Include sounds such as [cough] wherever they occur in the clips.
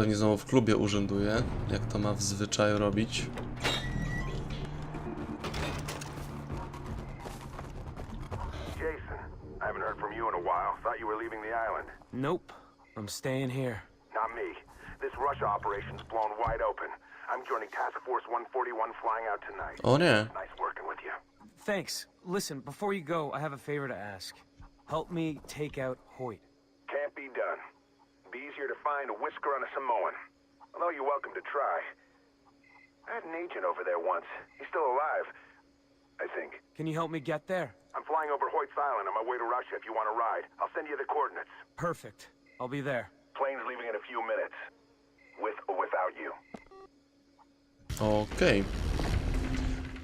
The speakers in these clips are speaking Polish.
pewnie znowu w klubie urzęduje, jak to ma w zwyczaju robić. Nope. I'm staying here. Not me. This Russia operation's blown wide open. I'm joining Task Force 141 flying out tonight. O nie, Nice working with you. Thanks. Listen, before you go, I have a favor to ask. Help me take out Hoyt. Can't be done. Be easier to find a whisker on a Samoan. Although you're welcome to try. I had an agent over there once. He's still alive. I think. Can you help me get there? I'm flying over Hoyt's Island on my way to Russia if you want to ride. I'll send you the coordinates. Perfect. I'll be there. Plane's leaving in a few minutes. With or without you. okej.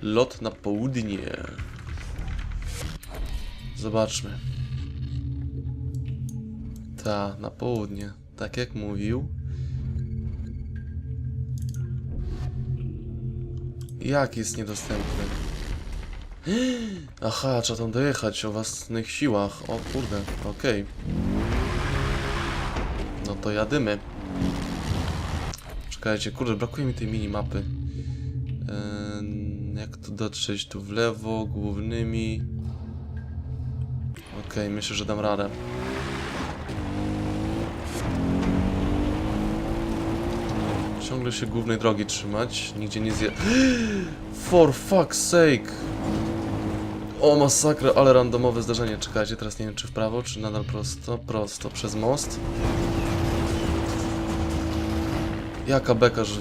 Lot na południe. Zobaczmy. Ta, na południe. Tak jak mówił. Jak jest niedostępny? [gasps] Aha, trzeba tam dojechać o własnych siłach. O kurde, okej. No to jadymy. Czekajcie, kurde, brakuje mi tej minimapy. Eee, jak tu dotrzeć? Tu w lewo, głównymi. Okej, myślę, że dam radę. Ciągle się głównej drogi trzymać, nigdzie nie zje... [gasps] For fuck's sake! O masakra, ale randomowe zdarzenie. Czekajcie, teraz nie wiem czy w prawo, czy nadal prosto. Prosto, przez most. Jaka beka, że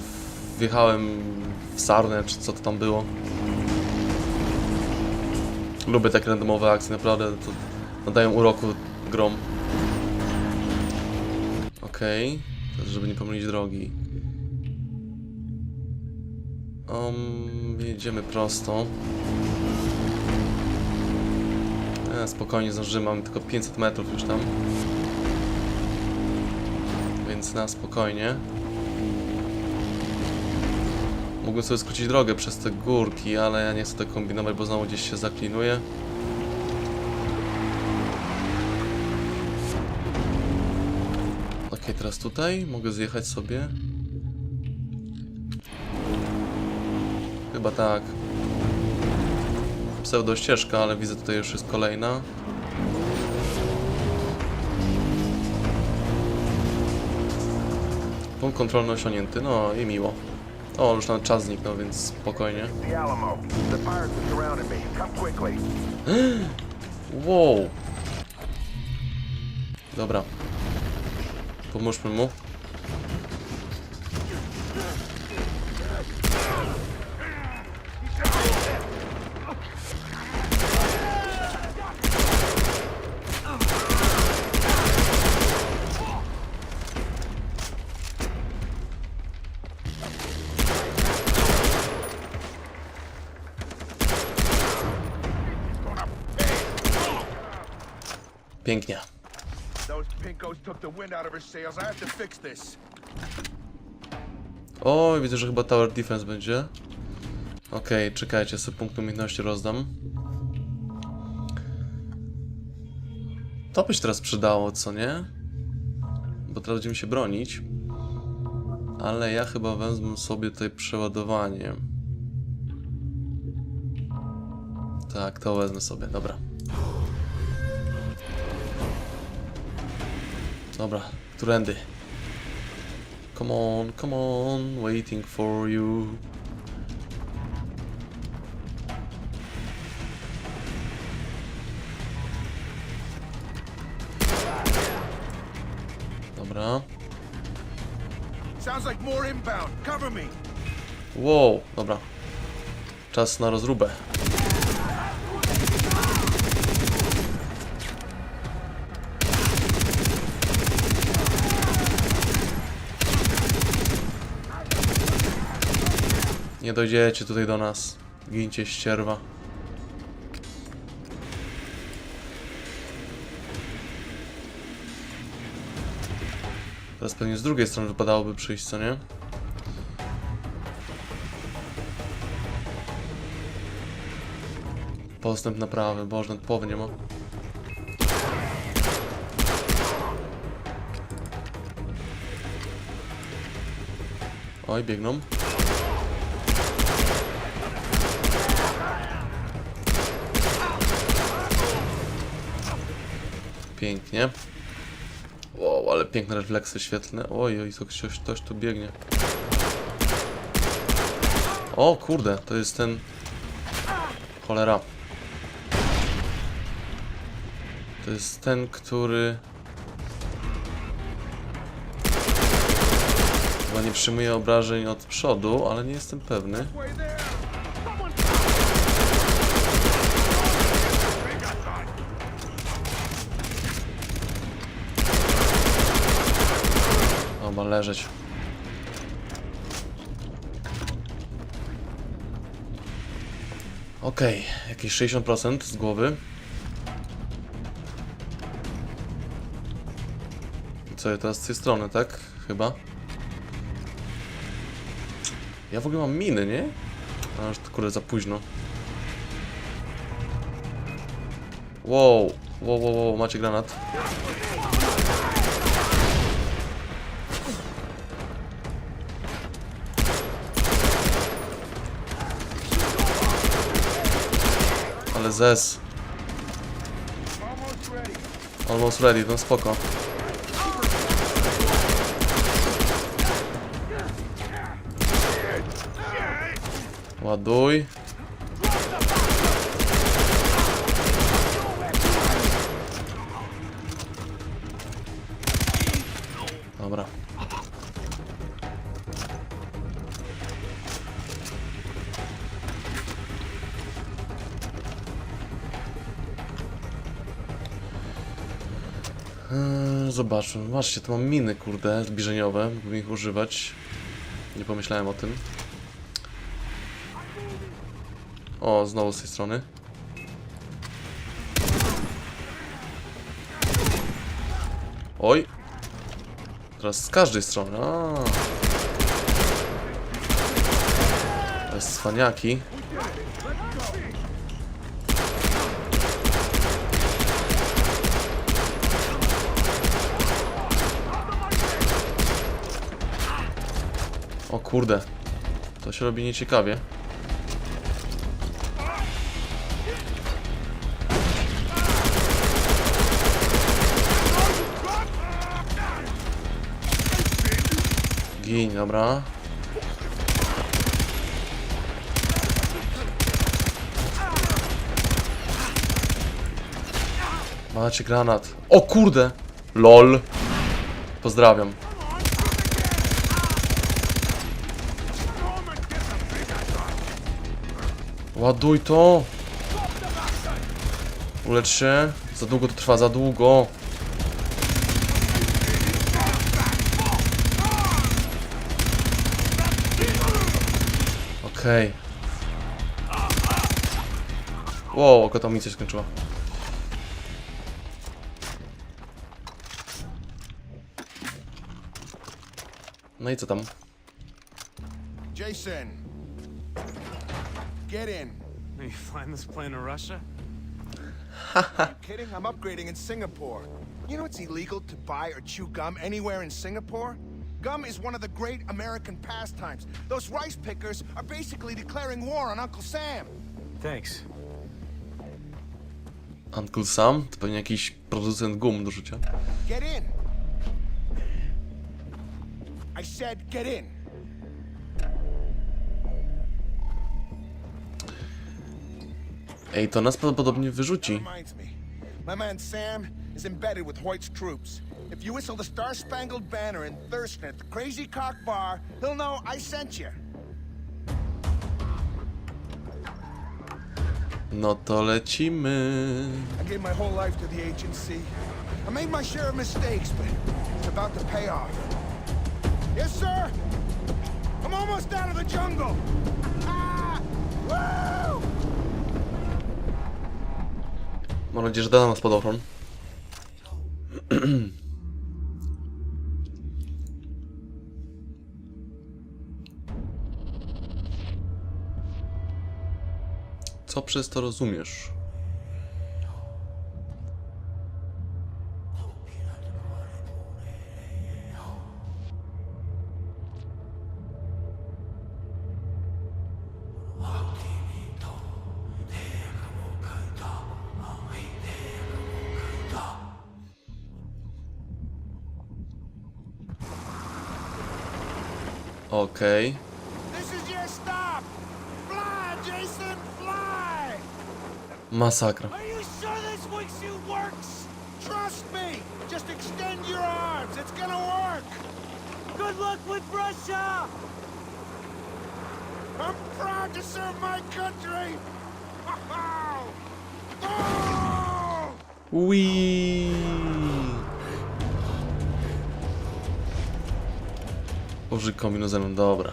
wjechałem w sarnę, czy co to tam było. Lubię takie randomowe akcje, naprawdę to nadają uroku grom. Okej, teraz żeby nie pomylić drogi. Um, jedziemy prosto. E, spokojnie zdążymy, mamy tylko 500 metrów już tam. Więc na spokojnie. Mógłbym sobie skrócić drogę przez te górki, ale ja nie chcę tak kombinować, bo znowu gdzieś się zaklinuję. Okej, teraz tutaj mogę zjechać sobie. Chyba tak. Pseudo ścieżka, ale widzę tutaj już jest kolejna. Punkt kontrolny osiągnięty, no i miło. O, już nawet czas zniknął, więc spokojnie. [gasps] Wow. Dobra. Pomóżmy mu. This. O, widzę, że chyba Tower Defense będzie. Okej, czekajcie, sobie punkt umiejętności rozdam. To by się teraz przydało, co nie? Bo teraz będziemy się bronić. Ale ja chyba wezmę sobie tutaj przeładowanie. Tak, to wezmę sobie, dobra. Dobra, którędy? Come on, come on, waiting for you. Dobra. Sounds like more inbound. Cover me. Wow, dobra. Czas na rozróbę. Nie dojdziecie tutaj do nas. Gincie ścierwa. Teraz pewnie z drugiej strony wypadałoby przyjść, co nie? Postęp naprawy, boże, nawet połowy nie ma. Oj, biegną. Pięknie. Wow, ale piękne refleksy świetlne. Oj, oj, to ktoś, ktoś tu biegnie. O kurde, to jest ten... Cholera. To jest ten, który... Chyba nie przyjmuje obrażeń od przodu, ale nie jestem pewny. Leżeć. Okej, jakieś 60% z głowy. Co, teraz z tej strony, tak? Chyba. Ja w ogóle mam miny, nie? A już to kurde za późno. Wow, wow, wow, wow, macie granat. Zes. Almost ready, no spoko. Ładuj. Zobaczmy. Zobaczcie, tu mam miny, kurde, zbliżeniowe. Mógłbym ich używać. Nie pomyślałem o tym. O, znowu z tej strony. Oj. Teraz z każdej strony. A. To jest cwaniaki. O kurde. To się robi nieciekawie. Gin, dobra. Macie granat. O kurde! LOL. Pozdrawiam. Ładuj to! Ulecz się. Za długo to trwa, za długo. Okej. Wow, oko to mi się skończyła. No i co tam? Jason, get in. Are you flying this plane to Russia? [laughs] Kidding? I'm upgrading in Singapore. You know it's illegal to buy or chew gum anywhere in Singapore? Gum is one of the great American pastimes. Those rice pickers are basically declaring war on Uncle Sam. Thanks. Uncle Sam? To pewnie jakiś producent gum do rzucia. Get in. I said get in. Ej, to nas prawdopodobnie wyrzuci. Reminds me, my man Sam is embedded with Hoyt's troops. If you whistle the Star Spangled Banner in Thurston at the Crazy Cock Bar, he'll know I sent you. No to lecimy. I gave my whole life to the agency. I made my share of mistakes, but it's about to pay off. Yes, sir. I'm almost out of the jungle. Ah! Mam nadzieję, że da nam spadochron. Co przez to rozumiesz? It's gonna work! Good luck with Russia! I'm proud to serve my country! [laughs] Oh! Wii. Użyj kombinezonu, dobra.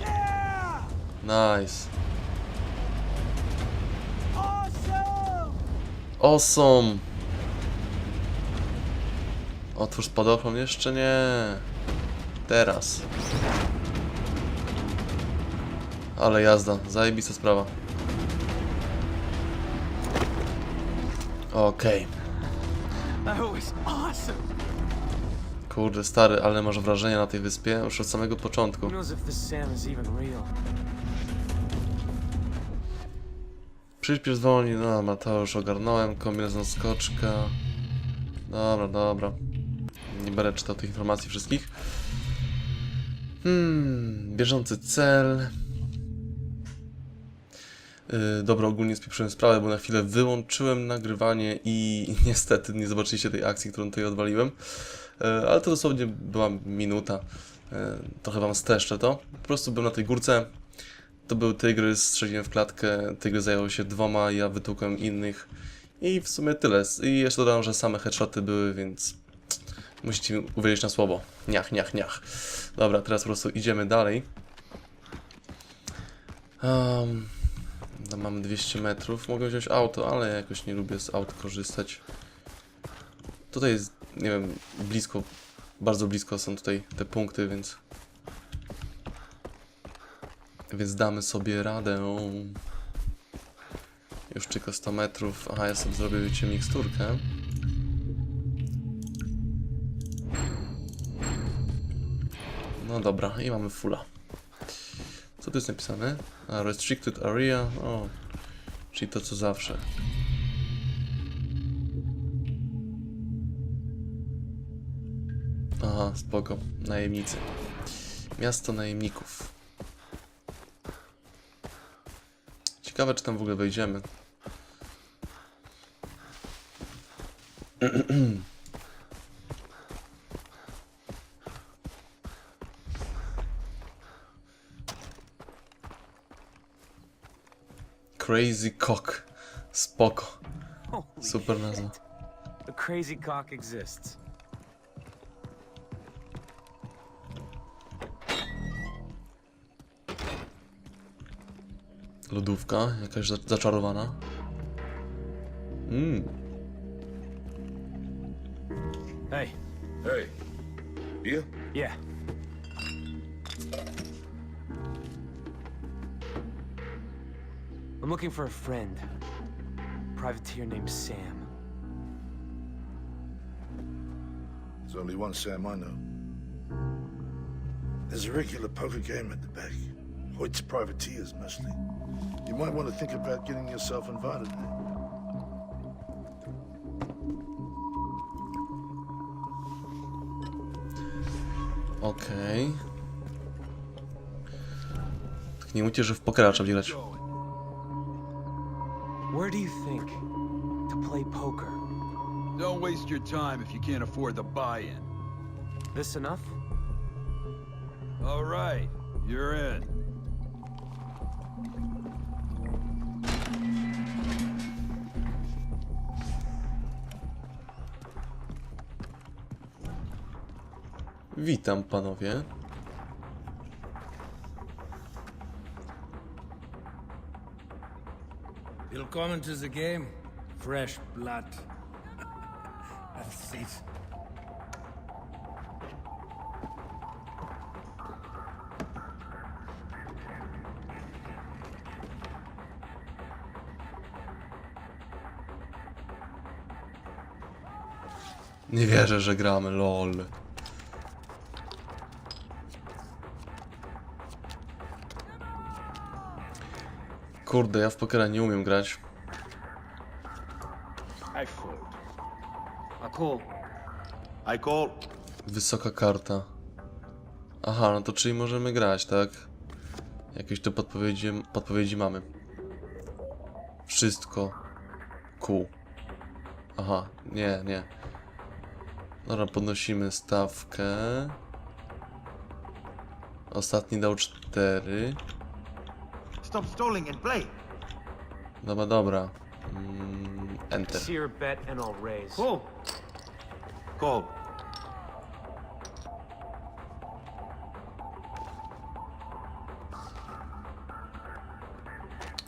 Yeah! Nice. Awesome! Otwórz spadochron, jeszcze nie. Teraz. Ale jazda, zajebista sprawa. Okej. Awesome! Kurde, stary, ale masz wrażenie na tej wyspie już od samego początku. Przyśpiesz zwolni, no to już ogarnąłem, kombinezon skoczka. Dobra, dobra. Nie będę czytał tych informacji wszystkich. Hmm, bieżący cel. Yy, dobra, ogólnie spieprzyłem sprawę, bo na chwilę wyłączyłem nagrywanie i [laughs] niestety nie zobaczyliście tej akcji, którą tutaj odwaliłem. Yy, ale to dosłownie była minuta. Yy, trochę wam streszczę to. Po prostu byłem na tej górce, to był tygrys, strzeliłem w klatkę, tygrys zajął się dwoma, ja wytłukłem innych i w sumie tyle. I jeszcze dodam, że same headshoty były, więc musicie uwierzyć na słowo. Niach, niach, niach. Dobra, teraz po prostu idziemy dalej. Um, no mamy 200 metrów, mogę wziąć auto, ale ja jakoś nie lubię z aut korzystać. Tutaj jest, nie wiem, blisko, bardzo blisko są tutaj te punkty, więc więc damy sobie radę. Już tylko 100 metrów. Aha, ja sobie zrobię, wiecie, miksturkę. No dobra, i mamy fulla. Co tu jest napisane? A, restricted area. O, czyli to co zawsze. Aha, spoko. Najemnicy. Miasto najemników. Ciekawe, czy tam w ogóle wejdziemy. Crazy Cock. Spoko. Super nazwa. The crazy cock exists. Lodówka, jakaś za- zaczarowana. Mmm, Hey, Hey, you? yeah. I'm looking for a friend. Privateer named Sam. There's only one Sam I know. There's a regular poker game at the back. Hoyt's privateers, mostly. You might want to think about getting yourself invited there. okej. Tak nie mówcie, że w pokera trzeba grać. Where do you think to play poker? Don't waste your time if you can't afford the buy-in. This enough? All right, you're in. Witam panowie. Willkommen to the game. Fresh blood. Seat. Nie wierzę, że gramy, lol. Kurde, ja w pokera nie umiem grać. I fold. I call. I call. Wysoka karta. Aha, no to czyli możemy grać, tak? Jakieś tu podpowiedzi, podpowiedzi mamy. Wszystko. Ku. Aha, nie, nie. Dobra, podnosimy stawkę. Ostatni dał 4. Stop stalling and play. Dobra, dobra. Mm, enter. See your bet and I'll raise. Call. Call.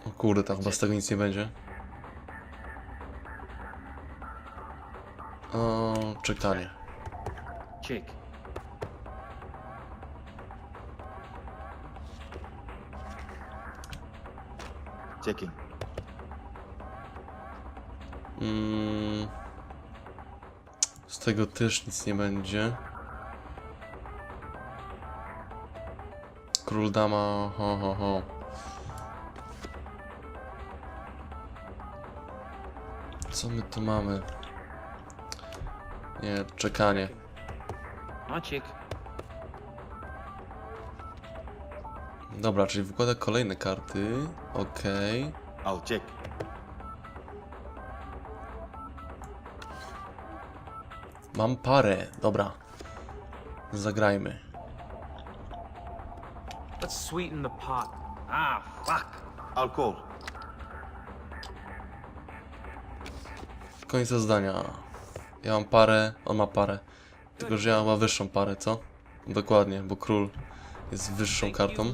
O kurde, tam chyba z tego nic nie będzie. O, czekanie. Check. Checking. Mm, z tego też nic nie będzie. Król dama, ho ho ho. Co my tu mamy? Nie, czekanie. I Dobra, czyli wykłada kolejne karty. Okej. I'll check. Mam parę, dobra. Zagrajmy. Let's sweeten the pot. Ah, fuck. Call. Końca zdania. Ja mam parę, on ma parę. Tylko, że ja mam wyższą parę, co? Dokładnie, bo król jest wyższą kartą.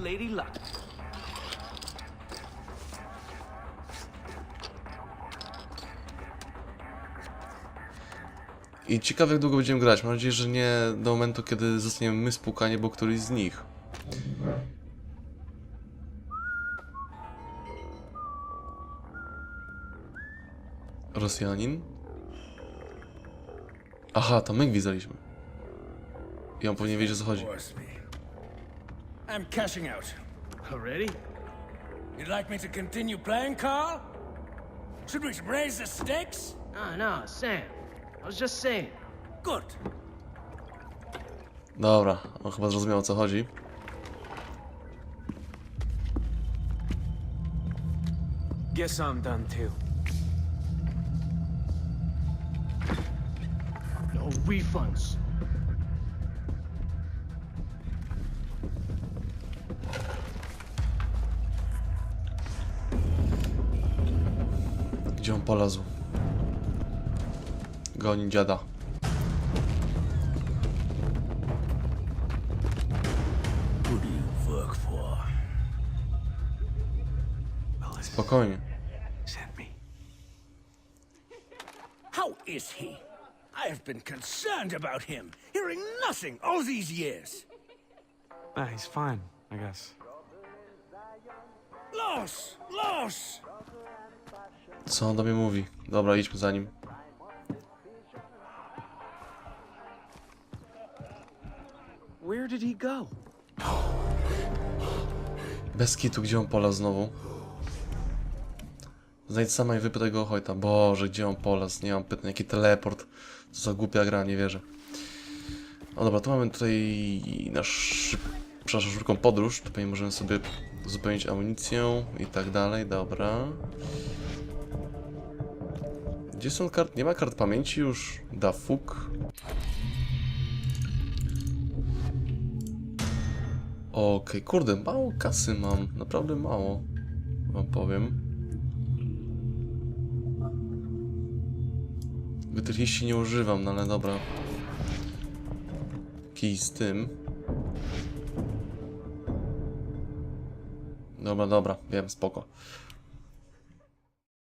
I ciekawe jak długo będziemy grać. Mam nadzieję, że nie do momentu, kiedy zostaniemy my spłukani, bo któryś z nich. Rosjanin? Aha, to my gwizdaliśmy. I on powinien wiedzieć o co chodzi. Force me. I'm cashing out. Already? You'd like me to continue playing, Carl? Should we raise the stakes? No, no, Sam. I was just saying. Good. Dobra, on chyba zrozumiał o co chodzi. Guess I'm done too. No refunds. Polazł? Goni dziada. Who do you work for? Spokojnie. How is he? I have been concerned about him, hearing nothing all these years. Ah, he's fine, I guess. Loss! Loss! Co on do mnie mówi? Dobra, idźmy za nim. Where did he go? Bez kitu, gdzie on polazł znowu? Znajdź sama i wypytaj go o Hojta. Boże, gdzie on polazł? Nie mam pytań. Jaki teleport? Co za głupia gra, nie wierzę. No dobra, tu mamy tutaj nasz przepraszam, szybką podróż. Tutaj możemy sobie uzupełnić amunicję i tak dalej. Dobra. Gdzie są kart? Nie ma kart pamięci już. Da fuk. Okej, kurde, mało kasy mam. Naprawdę mało. Wam powiem. Wytrychiści nie używam, no ale dobra. Kij z tym. Dobra, dobra, wiem, spoko.